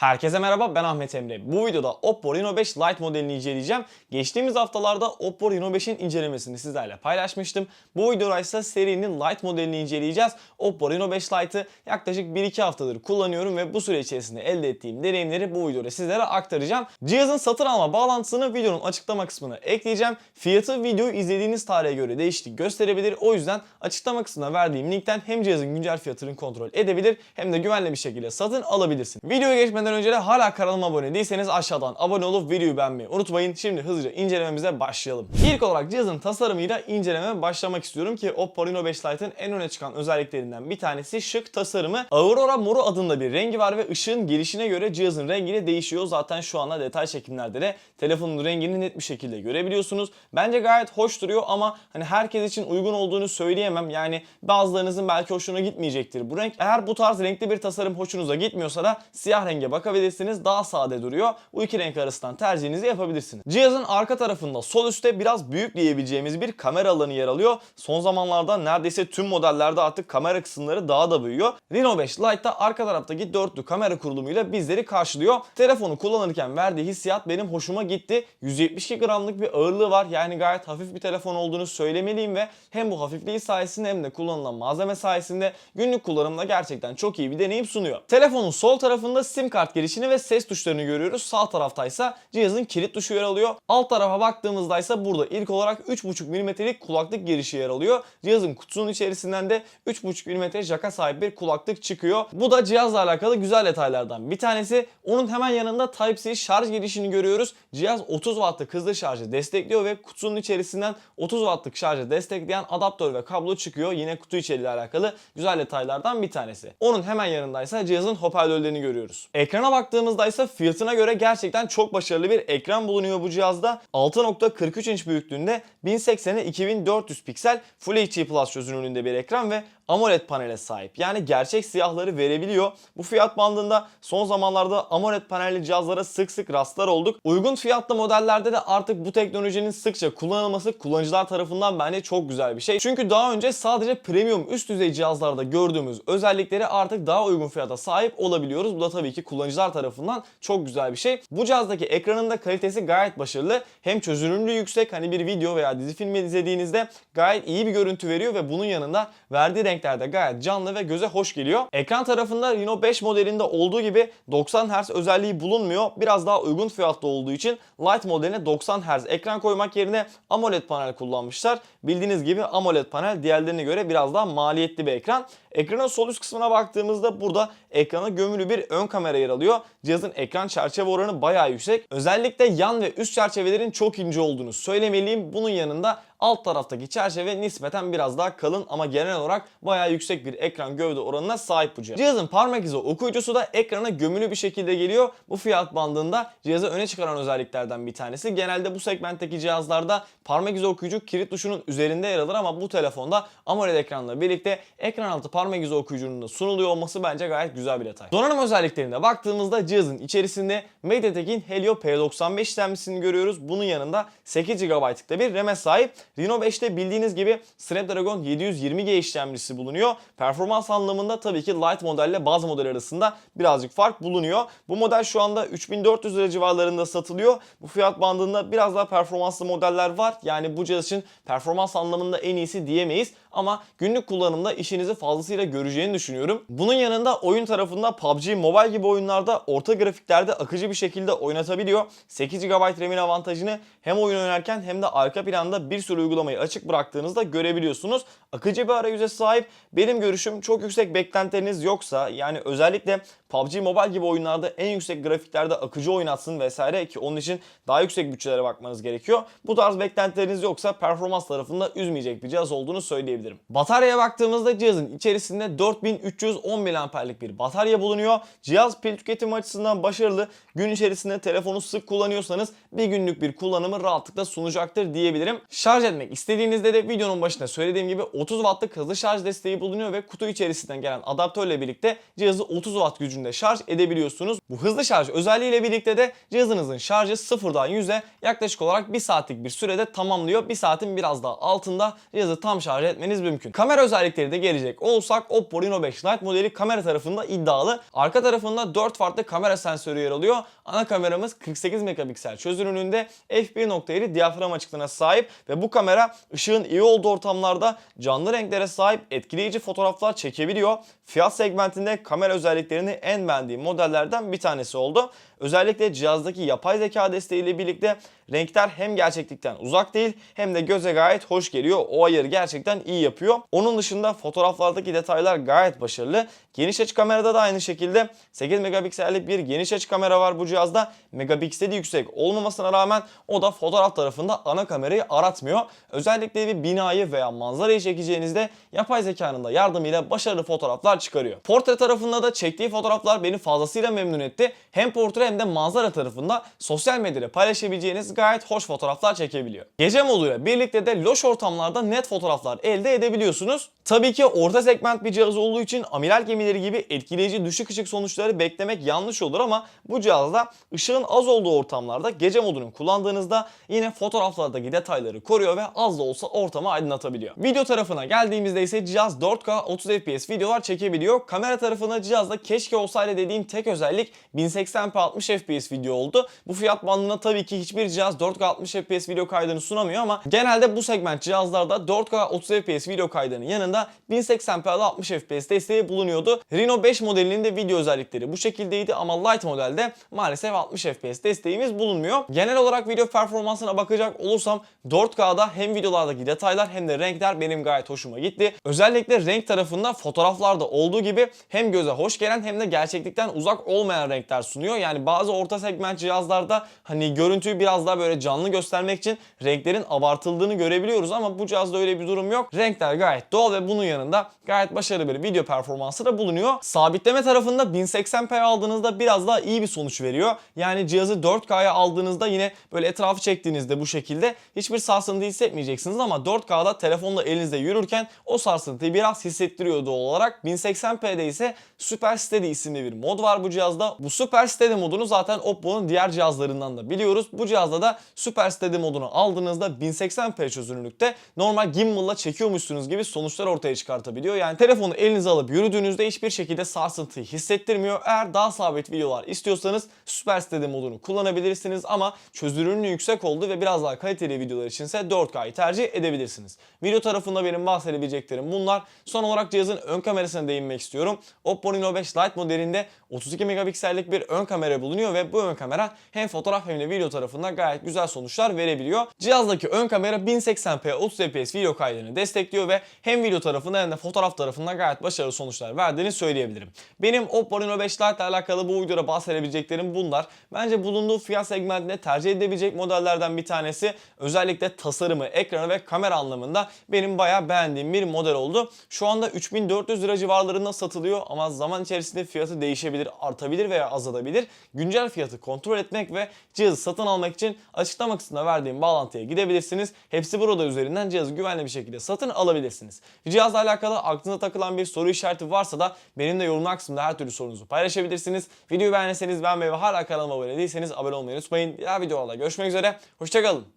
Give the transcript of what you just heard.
Herkese merhaba ben Ahmet Emre. Bu videoda Oppo Reno 5 Lite modelini inceleyeceğim. Geçtiğimiz haftalarda Oppo Reno 5'in incelemesini sizlerle paylaşmıştım. Bu videoda ise serinin Lite modelini inceleyeceğiz. Oppo Reno 5 Lite'ı yaklaşık 1-2 haftadır kullanıyorum ve bu süre içerisinde elde ettiğim deneyimleri bu videoda sizlere aktaracağım. Cihazın satın alma bağlantısını videonun açıklama kısmına ekleyeceğim. Fiyatı videoyu izlediğiniz tarihe göre değişiklik gösterebilir. O yüzden açıklama kısmına verdiğim linkten hem cihazın güncel fiyatını kontrol edebilir hem de güvenli bir şekilde satın alabilirsin. Videoya geçmeden önce de hala kanalıma abone değilseniz aşağıdan abone olup videoyu beğenmeyi unutmayın. Şimdi hızlıca incelememize başlayalım. İlk olarak cihazın tasarımıyla incelemeye başlamak istiyorum ki Oppo Reno 5 Lite'ın en öne çıkan özelliklerinden bir tanesi şık tasarımı. Aurora moru adında bir rengi var ve ışığın gelişine göre cihazın rengi de değişiyor. Zaten şu anda detay çekimlerde de telefonun rengini net bir şekilde görebiliyorsunuz. Bence gayet hoş duruyor ama hani herkes için uygun olduğunu söyleyemem. Yani bazılarınızın belki hoşuna gitmeyecektir bu renk. Eğer bu tarz renkli bir tasarım hoşunuza gitmiyorsa da siyah renge bakabilirsiniz. Daha sade duruyor. Bu iki renk arasından tercihinizi yapabilirsiniz. Cihazın arka tarafında sol üstte biraz büyük diyebileceğimiz bir kamera alanı yer alıyor. Son zamanlarda neredeyse tüm modellerde artık kamera kısımları daha da büyüyor. Reno 5 Lite'da arka taraftaki dörtlü kamera kurulumuyla bizleri karşılıyor. Telefonu kullanırken verdiği hissiyat benim hoşuma gitti. 172 gramlık bir ağırlığı var. Yani gayet hafif bir telefon olduğunu söylemeliyim ve hem bu hafifliği sayesinde hem de kullanılan malzeme sayesinde günlük kullanımda gerçekten çok iyi bir deneyim sunuyor. Telefonun sol tarafında sim kart girişini ve ses tuşlarını görüyoruz. Sağ taraftaysa cihazın kilit tuşu yer alıyor. Alt tarafa baktığımızda ise burada ilk olarak 3.5 mm'lik kulaklık girişi yer alıyor. Cihazın kutusunun içerisinden de 3.5 mm jaka sahip bir kulaklık çıkıyor. Bu da cihazla alakalı güzel detaylardan bir tanesi. Onun hemen yanında Type-C şarj girişini görüyoruz. Cihaz 30 wattlık hızlı şarjı destekliyor ve kutunun içerisinden 30 wattlık şarjı destekleyen adaptör ve kablo çıkıyor. Yine kutu içeriğiyle alakalı güzel detaylardan bir tanesi. Onun hemen yanındaysa cihazın hoparlörlerini görüyoruz. Ekrana baktığımızda ise fiyatına göre gerçekten çok başarılı bir ekran bulunuyor bu cihazda. 6.43 inç büyüklüğünde 1080'e 2400 piksel Full HD Plus çözünürlüğünde bir ekran ve AMOLED panele sahip. Yani gerçek siyahları verebiliyor. Bu fiyat bandında son zamanlarda AMOLED panelli cihazlara sık sık rastlar olduk. Uygun fiyatlı modellerde de artık bu teknolojinin sıkça kullanılması kullanıcılar tarafından bence çok güzel bir şey. Çünkü daha önce sadece premium üst düzey cihazlarda gördüğümüz özellikleri artık daha uygun fiyata sahip olabiliyoruz. Bu da tabii ki kullanıcılar tarafından çok güzel bir şey. Bu cihazdaki ekranın da kalitesi gayet başarılı. Hem çözünürlüğü yüksek hani bir video veya dizi filmi izlediğinizde gayet iyi bir görüntü veriyor ve bunun yanında verdiği renklerde gayet canlı ve göze hoş geliyor. Ekran tarafında Reno 5 modelinde olduğu gibi 90 Hz özelliği bulunmuyor. Biraz daha uygun fiyatlı olduğu için Lite modeline 90 Hz ekran koymak yerine AMOLED panel kullanmışlar. Bildiğiniz gibi AMOLED panel diğerlerine göre biraz daha maliyetli bir ekran. Ekranın sol üst kısmına baktığımızda burada ekrana gömülü bir ön kamera yer alıyor. Cihazın ekran çerçeve oranı bayağı yüksek. Özellikle yan ve üst çerçevelerin çok ince olduğunu söylemeliyim. Bunun yanında alt taraftaki çerçeve nispeten biraz daha kalın ama genel olarak bayağı yüksek bir ekran gövde oranına sahip bu cihaz. Cihazın parmak izi okuyucusu da ekrana gömülü bir şekilde geliyor. Bu fiyat bandında cihazı öne çıkaran özelliklerden bir tanesi. Genelde bu segmentteki cihazlarda parmak izi okuyucu kilit tuşunun üzerinde yer alır ama bu telefonda AMOLED ekranla birlikte ekran altı parmak izi okuyucunun da sunuluyor olması bence gayet güzel bir detay. Donanım özelliklerine baktığımızda cihazın içerisinde MediaTek'in Helio P95 işlemcisini görüyoruz. Bunun yanında 8 GB'lık da bir RAM'e sahip. Reno 5'te bildiğiniz gibi Snapdragon 720G işlemcisi bulunuyor. Performans anlamında tabii ki Lite modelle bazı model arasında birazcık fark bulunuyor. Bu model şu anda 3400 lira civarlarında satılıyor. Bu fiyat bandında biraz daha performanslı modeller var. Yani bu cihaz için performans anlamında en iyisi diyemeyiz. Ama günlük kullanımda işinizi fazlasıyla göreceğini düşünüyorum. Bunun yanında oyun tarafında PUBG Mobile gibi oyunlarda orta grafiklerde akıcı bir şekilde oynatabiliyor. 8 GB RAM'in avantajını hem oyun oynarken hem de arka planda bir sürü uygulamayı açık bıraktığınızda görebiliyorsunuz. Akıcı bir arayüze sahip. Benim görüşüm çok yüksek beklentileriniz yoksa yani özellikle PUBG Mobile gibi oyunlarda en yüksek grafiklerde akıcı oynatsın vesaire ki onun için daha yüksek bütçelere bakmanız gerekiyor. Bu tarz beklentileriniz yoksa performans tarafında üzmeyecek bir cihaz olduğunu söyleyebilirim. Bataryaya baktığımızda cihazın içerisinde 4310 mAh'lik bir batarya bulunuyor. Cihaz pil tüketimi açısından başarılı. Gün içerisinde telefonu sık kullanıyorsanız bir günlük bir kullanımı rahatlıkla sunacaktır diyebilirim. Şarj etmek istediğinizde de videonun başında söylediğim gibi 30 wattlık hızlı şarj desteği bulunuyor ve kutu içerisinden gelen adaptörle birlikte cihazı 30 watt gücünde şarj edebiliyorsunuz. Bu hızlı şarj özelliğiyle birlikte de cihazınızın şarjı sıfırdan 100'e yaklaşık olarak 1 saatlik bir sürede tamamlıyor. 1 saatin biraz daha altında cihazı tam şarj etmeniz mümkün. Kamera özellikleri de gelecek olursak Oppo Reno 5 Lite modeli kamera tarafında iddialı. Arka tarafında 4 farklı kamera sensörü yer alıyor. Ana kameramız 48 megapiksel çözünürlüğünde f1.7 diyafram açıklığına sahip ve bu kamera ışığın iyi olduğu ortamlarda canlı renklere sahip etkileyici fotoğraflar çekebiliyor. Fiyat segmentinde kamera özelliklerini en beğendiğim modellerden bir tanesi oldu. Özellikle cihazdaki yapay zeka desteğiyle birlikte renkler hem gerçeklikten uzak değil hem de göze gayet hoş geliyor. O ayarı gerçekten iyi yapıyor. Onun dışında fotoğraflardaki detaylar gayet başarılı. Geniş açı kamerada da aynı şekilde 8 megapiksellik bir geniş açı kamera var bu cihazda. Megapikseli yüksek olmamasına rağmen o da fotoğraf tarafında ana kamerayı aratmıyor. Özellikle bir binayı veya manzarayı çekeceğinizde yapay zekanın da yardımıyla başarılı fotoğraflar çıkarıyor. Portre tarafında da çektiği fotoğraflar beni fazlasıyla memnun etti. Hem portre hem de manzara tarafında sosyal medyada paylaşabileceğiniz gayet hoş fotoğraflar çekebiliyor. Gece moduyla birlikte de loş ortamlarda net fotoğraflar elde edebiliyorsunuz. Tabii ki orta segment bir cihaz olduğu için amiral gemileri gibi etkileyici düşük ışık sonuçları beklemek yanlış olur ama bu cihazda ışığın az olduğu ortamlarda gece modunu kullandığınızda yine fotoğraflardaki detayları koruyor ve az da olsa ortamı aydınlatabiliyor. Video tarafına geldiğimizde ise cihaz 4K 30 FPS videolar çekebiliyor. Kamera tarafında cihazda keşke olsaydı dediğim tek özellik 1080p 60 FPS video oldu. Bu fiyat bandına tabii ki hiçbir cihaz 4K 60 FPS video kaydını sunamıyor ama genelde bu segment cihazlarda 4K 30 FPS video kaydının yanında 1080p 60 FPS desteği bulunuyordu. Reno 5 modelinin de video özellikleri bu şekildeydi ama Lite modelde maalesef 60 FPS desteğimiz bulunmuyor. Genel olarak video performansına bakacak olursam 4K'da hem videolardaki detaylar hem de renkler benim gayet hoşuma gitti. Özellikle renk tarafında fotoğraflarda olduğu gibi hem göze hoş gelen hem de gerçeklikten uzak olmayan renkler sunuyor. Yani bazı orta segment cihazlarda hani görüntüyü biraz daha böyle canlı göstermek için renklerin abartıldığını görebiliyoruz ama bu cihazda öyle bir durum yok. Renkler gayet doğal ve bunun yanında gayet başarılı bir video performansı da bulunuyor. Sabitleme tarafında 1080p aldığınızda biraz daha iyi bir sonuç veriyor. Yani cihazı 4K'ya aldığınızda yine böyle etrafı çektiğinizde bu şekilde hiçbir sarsıntı hissetmeyeceksiniz ama 4K'da telefonla elinizde yürürken o sarsıntıyı biraz hissettiriyor doğal olarak. 1080p'de ise Super Steady isimli bir mod var bu cihazda. Bu Super Steady modunu zaten Oppo'nun diğer cihazlarından da biliyoruz. Bu cihazda da Super Steady modunu aldığınızda 1080p çözünürlükte normal gimbal'la çekiyormuşsunuz gibi sonuçlar ortaya çıkartabiliyor. Yani telefonu elinize alıp yürüdüğünüzde hiçbir şekilde sarsıntıyı hissettirmiyor. Eğer daha sabit videolar istiyorsanız Super Steady modunu kullanabilirsiniz ama çözünürlüğü yüksek oldu ve biraz daha kaliteli videolar içinse 4K'yı tercih edebilirsiniz. Video tarafında benim bahsedebileceklerim bunlar. Son olarak cihazın ön kamerasına değinmek istiyorum. Oppo Reno 5 Lite modelinde 32 megapiksellik bir ön kamera bulunuyor ve bu ön kamera hem fotoğraf hem de video tarafında gayet güzel sonuçlar verebiliyor. Cihazdaki ön kamera 1080p 30 fps video kaydını destekliyor ve hem video tarafında hem de fotoğraf tarafında gayet başarılı sonuçlar verdiğini söyleyebilirim. Benim Oppo Reno 5 Lite ile alakalı bu videoda bahsedebileceklerim bunlar. Bence bulunduğu fiyat segmentinde tercih edebilecek modellerden bir tanesi. Özellikle tasarımı, ekranı ve kamera anlamında benim bayağı beğendiğim bir model oldu. Şu anda 3400 lira civarlarında satılıyor ama zaman içerisinde fiyatı değişebilir, artabilir veya azalabilir. Güncel fiyatı kontrol etmek ve cihazı satın almak için açıklama kısmında verdiğim bağlantıya gidebilirsiniz. Hepsi burada üzerinden cihazı güvenli bir şekilde satın alabilirsiniz. Cihazla alakalı aklınıza takılan bir soru işareti varsa da benimle yorumlar kısmında her türlü sorunuzu paylaşabilirsiniz. Videoyu beğendiyseniz beğenmeyi ve hala kanalıma abone değilseniz abone olmayı unutmayın. Diğer videolarda görüşmek üzere. Hoşçakalın.